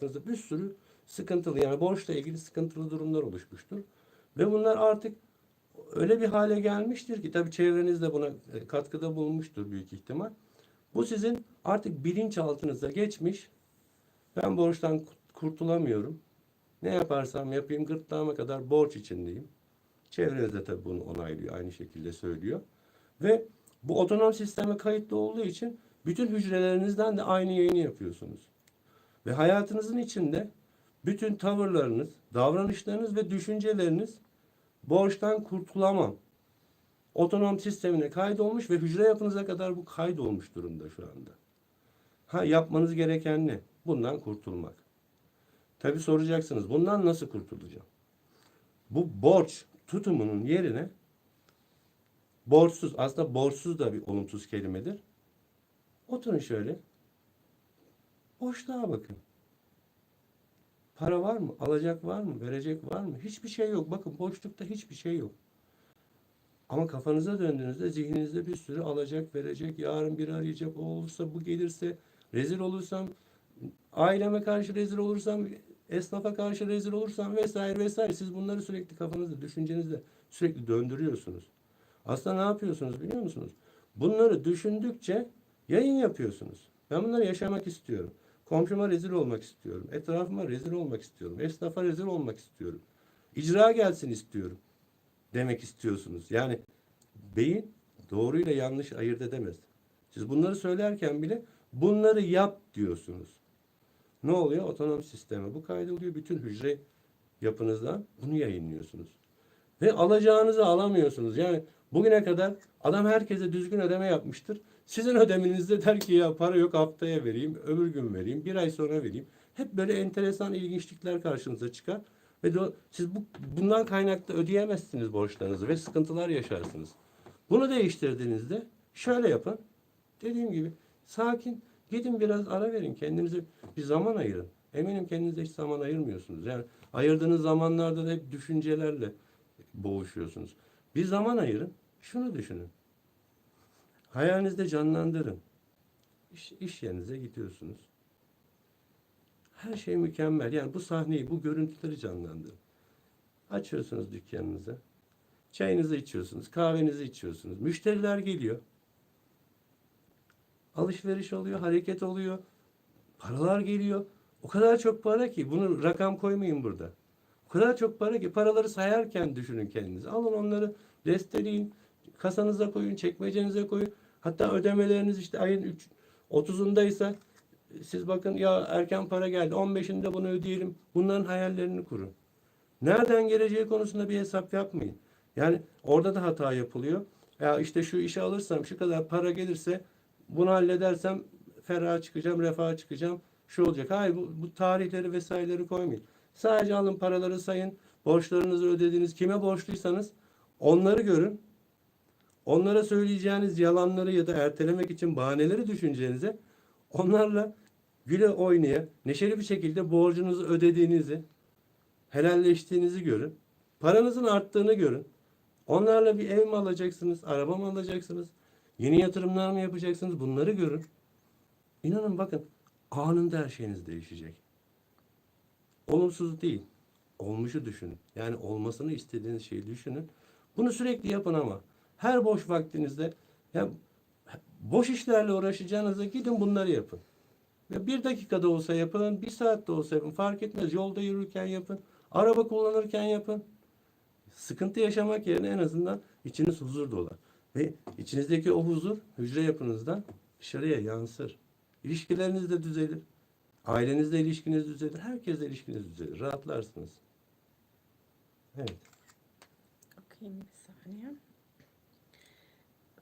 bir sürü sıkıntılı yani borçla ilgili sıkıntılı durumlar oluşmuştur. Ve bunlar artık öyle bir hale gelmiştir ki tabii çevreniz de buna e, katkıda bulunmuştur büyük ihtimal. Bu sizin artık bilinçaltınıza geçmiş. Ben borçtan kurtulamıyorum. Ne yaparsam yapayım gırtlağıma kadar borç içindeyim. Çevreniz de tabii bunu onaylıyor, aynı şekilde söylüyor. Ve bu otonom sisteme kayıtlı olduğu için bütün hücrelerinizden de aynı yayını yapıyorsunuz. Ve hayatınızın içinde bütün tavırlarınız, davranışlarınız ve düşünceleriniz borçtan kurtulamam. Otonom sistemine kaydolmuş ve hücre yapınıza kadar bu kaydolmuş durumda şu anda. Ha yapmanız gereken ne? Bundan kurtulmak. Tabi soracaksınız bundan nasıl kurtulacağım? Bu borç tutumunun yerine borçsuz aslında borçsuz da bir olumsuz kelimedir. Oturun şöyle. Boşluğa bakın. Para var mı? Alacak var mı? Verecek var mı? Hiçbir şey yok. Bakın boşlukta hiçbir şey yok. Ama kafanıza döndüğünüzde zihninizde bir sürü alacak, verecek, yarın biri arayacak, o olursa, bu gelirse, rezil olursam, aileme karşı rezil olursam, esnafa karşı rezil olursam vesaire vesaire. Siz bunları sürekli kafanızda, düşüncenizde sürekli döndürüyorsunuz. Aslında ne yapıyorsunuz biliyor musunuz? Bunları düşündükçe yayın yapıyorsunuz. Ben bunları yaşamak istiyorum. Komşuma rezil olmak istiyorum. Etrafıma rezil olmak istiyorum. Esnafa rezil olmak istiyorum. İcra gelsin istiyorum. Demek istiyorsunuz. Yani beyin doğruyla yanlış ayırt edemez. Siz bunları söylerken bile bunları yap diyorsunuz. Ne oluyor? Otonom sisteme bu kaydoluyor. Bütün hücre yapınızdan bunu yayınlıyorsunuz. Ve alacağınızı alamıyorsunuz. Yani bugüne kadar adam herkese düzgün ödeme yapmıştır. Sizin ödemenizde der ki ya para yok haftaya vereyim, öbür gün vereyim, bir ay sonra vereyim. Hep böyle enteresan ilginçlikler karşınıza çıkar. Ve de, siz bu, bundan kaynaklı ödeyemezsiniz borçlarınızı ve sıkıntılar yaşarsınız. Bunu değiştirdiğinizde şöyle yapın. Dediğim gibi sakin gidin biraz ara verin. Kendinize bir zaman ayırın. Eminim kendinize hiç zaman ayırmıyorsunuz. Yani ayırdığınız zamanlarda da hep düşüncelerle boğuşuyorsunuz. Bir zaman ayırın. Şunu düşünün. Hayalinizde canlandırın. İş, iş yerinize gidiyorsunuz. Her şey mükemmel. Yani bu sahneyi, bu görüntüleri canlandırın. Açıyorsunuz dükkanınızı. Çayınızı içiyorsunuz, kahvenizi içiyorsunuz. Müşteriler geliyor. Alışveriş oluyor, hareket oluyor. Paralar geliyor. O kadar çok para ki bunu rakam koymayın burada. O kadar çok para ki paraları sayarken düşünün kendinizi. Alın onları desteleyin, kasanıza koyun, çekmecenize koyun. Hatta ödemeleriniz işte ayın 3 30'undaysa siz bakın ya erken para geldi 15'inde bunu ödeyelim. Bunların hayallerini kurun. Nereden geleceği konusunda bir hesap yapmayın. Yani orada da hata yapılıyor. Ya işte şu işe alırsam şu kadar para gelirse bunu halledersem ferah çıkacağım, refaha çıkacağım. Şu olacak. Hayır bu, bu tarihleri vesaireleri koymayın. Sadece alın paraları sayın. Borçlarınızı ödediğiniz kime borçluysanız onları görün. Onlara söyleyeceğiniz yalanları ya da ertelemek için bahaneleri düşüneceğinize onlarla güle oynaya neşeli bir şekilde borcunuzu ödediğinizi helalleştiğinizi görün. Paranızın arttığını görün. Onlarla bir ev mi alacaksınız, araba mı alacaksınız, yeni yatırımlar mı yapacaksınız bunları görün. İnanın bakın anında her şeyiniz değişecek. Olumsuz değil, olmuşu düşünün. Yani olmasını istediğiniz şeyi düşünün. Bunu sürekli yapın ama her boş vaktinizde ya boş işlerle uğraşacağınıza gidin bunları yapın. Ve bir dakikada olsa yapın, bir saatte olsa yapın. Fark etmez. Yolda yürürken yapın. Araba kullanırken yapın. Sıkıntı yaşamak yerine en azından içiniz huzur dolar. Ve içinizdeki o huzur hücre yapınızdan dışarıya yansır. İlişkileriniz de düzelir. Ailenizle ilişkiniz düzelir. Herkesle ilişkiniz düzelir. Rahatlarsınız. Evet. Okuyayım bir saniye.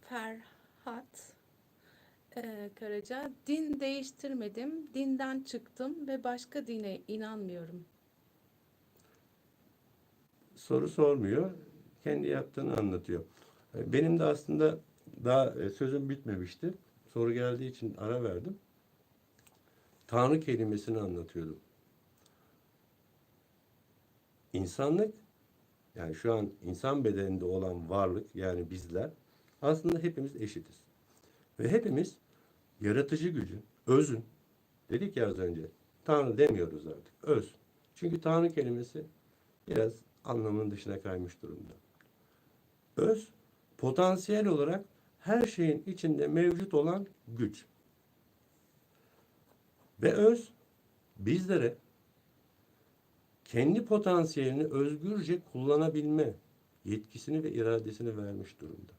Ferhat eee, Karaca, din değiştirmedim, dinden çıktım ve başka dine inanmıyorum. soru sormuyor. Kendi yaptığını anlatıyor. E, Benim de aslında daha e, sözüm bitmemişti. Soru geldiği için ara verdim. Tanrı kelimesini anlatıyordum. İnsanlık yani şu an insan bedeninde olan varlık yani bizler aslında hepimiz eşitiz. Ve hepimiz yaratıcı gücün, özün dedik ya az önce Tanrı demiyoruz artık. Öz. Çünkü Tanrı kelimesi biraz anlamının dışına kaymış durumda. Öz, potansiyel olarak her şeyin içinde mevcut olan güç. Ve öz, bizlere kendi potansiyelini özgürce kullanabilme yetkisini ve iradesini vermiş durumda.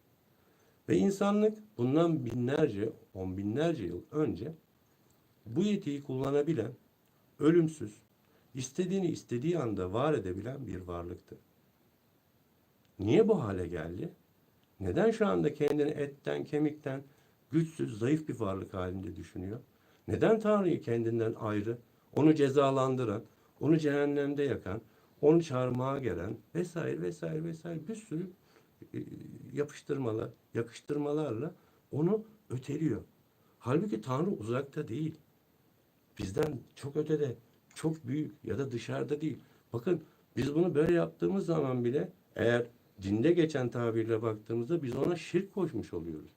Ve insanlık bundan binlerce, on binlerce yıl önce bu yetiyi kullanabilen, ölümsüz, istediğini istediği anda var edebilen bir varlıktı. Niye bu hale geldi? Neden şu anda kendini etten, kemikten, güçsüz, zayıf bir varlık halinde düşünüyor? Neden Tanrı'yı kendinden ayrı, onu cezalandıran, onu cehennemde yakan, onu çarmıha gelen vesaire vesaire vesaire bir sürü yapıştırmalar, yakıştırmalarla onu öteliyor. Halbuki Tanrı uzakta değil. Bizden çok ötede, çok büyük ya da dışarıda değil. Bakın biz bunu böyle yaptığımız zaman bile eğer dinde geçen tabirle baktığımızda biz ona şirk koşmuş oluyoruz.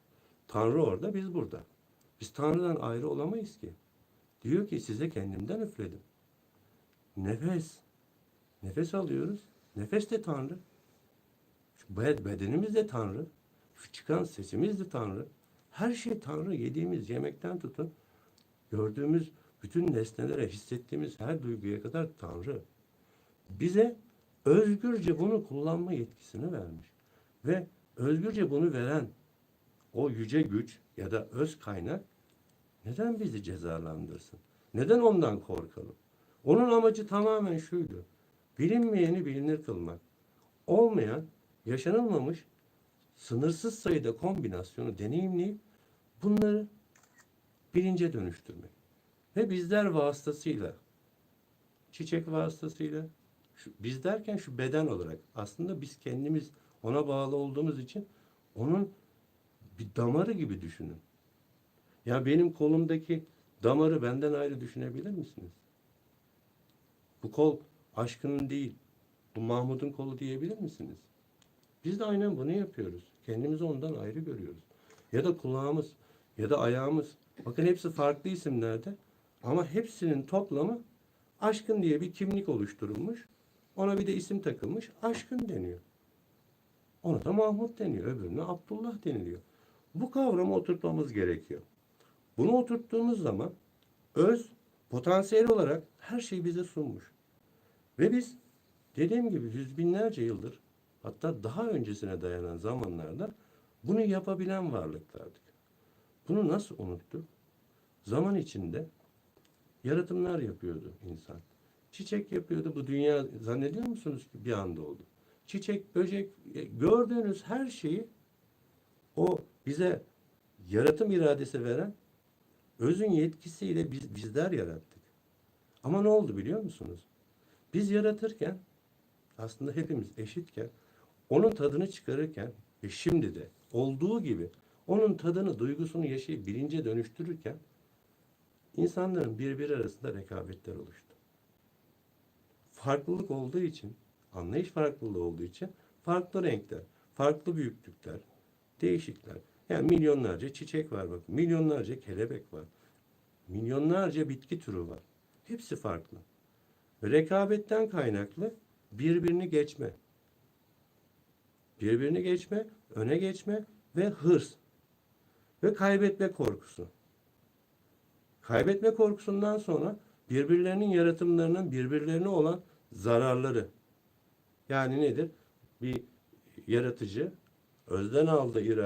Tanrı orada, biz burada. Biz Tanrı'dan ayrı olamayız ki. Diyor ki size kendimden üfledim. Nefes. Nefes alıyoruz. Nefes de Tanrı. Bedenimiz de Tanrı. Çıkan sesimiz de Tanrı. Her şey Tanrı. Yediğimiz yemekten tutun. Gördüğümüz bütün nesnelere, hissettiğimiz her duyguya kadar Tanrı. Bize özgürce bunu kullanma yetkisini vermiş. Ve özgürce bunu veren o yüce güç ya da öz kaynak neden bizi cezalandırsın? Neden ondan korkalım? Onun amacı tamamen şuydu. Bilinmeyeni bilinir kılmak. Olmayan, yaşanılmamış sınırsız sayıda kombinasyonu deneyimleyip bunları bilince dönüştürmek. Ve bizler vasıtasıyla, çiçek vasıtasıyla, şu, biz derken şu beden olarak aslında biz kendimiz ona bağlı olduğumuz için onun bir damarı gibi düşünün. Ya benim kolumdaki damarı benden ayrı düşünebilir misiniz? Bu kol aşkının değil, bu Mahmud'un kolu diyebilir misiniz? Biz de aynen bunu yapıyoruz. Kendimizi ondan ayrı görüyoruz. Ya da kulağımız ya da ayağımız. Bakın hepsi farklı isimlerde ama hepsinin toplamı aşkın diye bir kimlik oluşturulmuş. Ona bir de isim takılmış. Aşkın deniyor. Ona da Mahmut deniyor. Öbürüne Abdullah deniliyor. Bu kavramı oturtmamız gerekiyor. Bunu oturttuğumuz zaman öz potansiyel olarak her şeyi bize sunmuş. Ve biz dediğim gibi yüz binlerce yıldır hatta daha öncesine dayanan zamanlarda bunu yapabilen varlıklardık. Bunu nasıl unuttuk? Zaman içinde yaratımlar yapıyordu insan. Çiçek yapıyordu. Bu dünya zannediyor musunuz ki bir anda oldu? Çiçek, böcek, e, gördüğünüz her şeyi o bize yaratım iradesi veren özün yetkisiyle biz, bizler yarattık. Ama ne oldu biliyor musunuz? Biz yaratırken aslında hepimiz eşitken onun tadını çıkarırken ve şimdi de olduğu gibi onun tadını, duygusunu yaşayıp bilince dönüştürürken insanların birbiri arasında rekabetler oluştu. Farklılık olduğu için, anlayış farklılığı olduğu için farklı renkler, farklı büyüklükler, değişikler. Yani milyonlarca çiçek var bakın, milyonlarca kelebek var, milyonlarca bitki türü var. Hepsi farklı. Rekabetten kaynaklı birbirini geçme. Birbirini geçme, öne geçme ve hırs. Ve kaybetme korkusu. Kaybetme korkusundan sonra birbirlerinin yaratımlarının birbirlerine olan zararları. Yani nedir? Bir yaratıcı özden aldığı irade